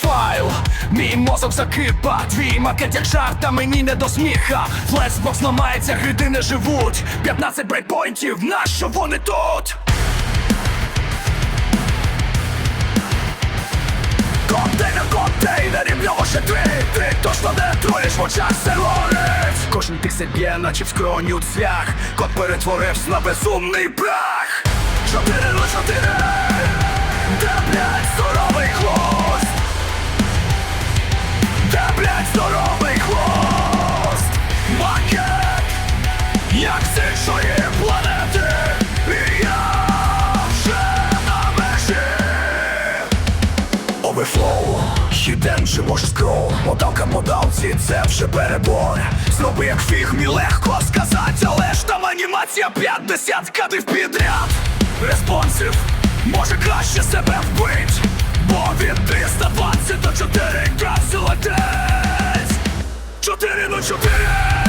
Відкриваю файл, мій мозок закипа, твій макет як жарт, та мені не до сміха. Флесбокс ламається, гриди не живуть. 15 брейкпойнтів, нащо вони тут? Контейнер, контейнерів, нього ще три. Ти точно не троєш в очах серворець Кожен піксель б'є, наче в скроню цвях. Кот перетворився на безумний прах. Чотири на чотири. Де, блядь, здоровий хвост Як з іншої планети. І я вже на межі. Overflow. Хіден чи може модалці, це вже перебор. Зроби як фіг, легко сказати Але ж там анімація 50 кадрів підряд. Респонсив, може краще себе вбить Бо від 320 до 4 краси 4 на 4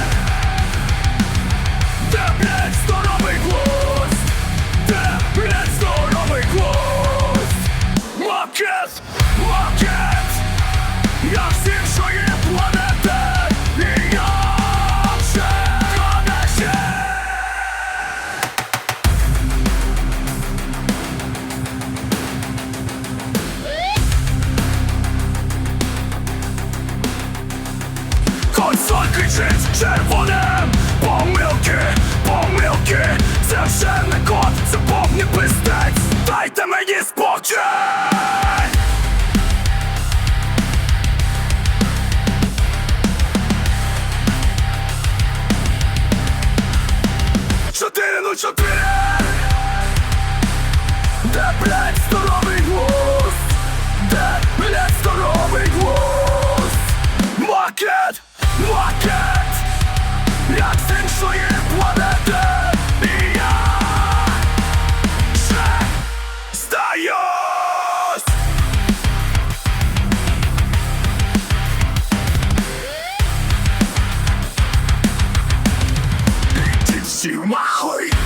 Консоль кричить червоним. Помилки, помилки. Це вже не код, це повний пиздець. Дайте мені спокій! Чотири ну чотири. Де, блядь, здоровий гвоздь Де, блядь, здоровий гвоздь Uau!